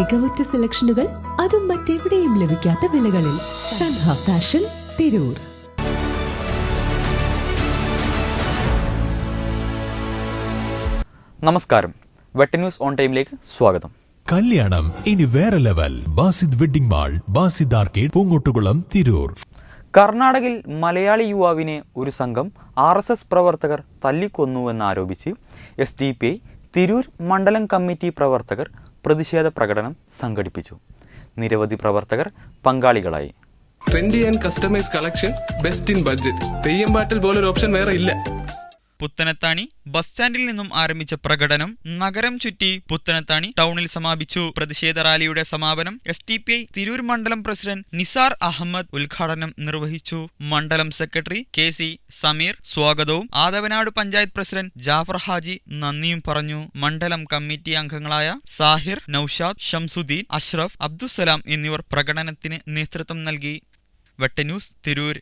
മികവുറ്റ സെലക്ഷനുകൾ അതും മറ്റെവിടെയും ലഭിക്കാത്ത വിലകളിൽ സൻഹ ഫാഷൻ തിരൂർ. നമസ്കാരം. വെട്ട ന്യൂസ് ഓൺ ടൈമിലേക്ക് സ്വാഗതം. കല്യാണം ഇനി വേറെ level. Basid wedding mall Basid arcade Poonkottukulam Tirur. കർണാടകയിൽ മലയാളി യുവാവിനെ ഒരു സംഘം ആർ എസ് എസ് പ്രവർത്തകർ തല്ലിക്കൊന്നുവെന്നാരോപിച്ച് S D P I Tirur മണ്ഡലം കമ്മിറ്റി പ്രവർത്തകർ പ്രതിഷേധ പ്രകടനം സംഘടിപ്പിച്ചു. നിരവധി പ്രവർത്തകർ പങ്കാളികളായി. Trendy and customise collection best in budget Theyyam പാട്ടിൽ പോലൊരു ഓപ്ഷൻ വേറെ ഇല്ല. പുത്തനത്താണി ബസ് സ്റ്റാൻഡിൽ നിന്നും ആരംഭിച്ച പ്രകടനം നഗരം ചുറ്റി പുത്തനത്താണി ടൗണിൽ സമാപിച്ചു. പ്രതിഷേധ റാലിയുടെ സമാപനം S T P I Tirur മണ്ഡലം പ്രസിഡന്റ് നിസാർ അഹമ്മദ് ഉദ്ഘാടനം നിർവഹിച്ചു. മണ്ഡലം സെക്രട്ടറി കെ സി സമീർ സ്വാഗതവും ആദവനാട് പഞ്ചായത്ത് പ്രസിഡന്റ് ജാഫർ ഹാജി നന്ദിയും പറഞ്ഞു. മണ്ഡലം കമ്മിറ്റി അംഗങ്ങളായ സാഹിർ നൌഷാദ് ഷംസുദ്ദീൻ അഷ്റഫ് അബ്ദുസലാം എന്നിവർ പ്രകടനത്തിന് നേതൃത്വം നൽകി. വെട്ടന്യൂസ് തിരൂർ.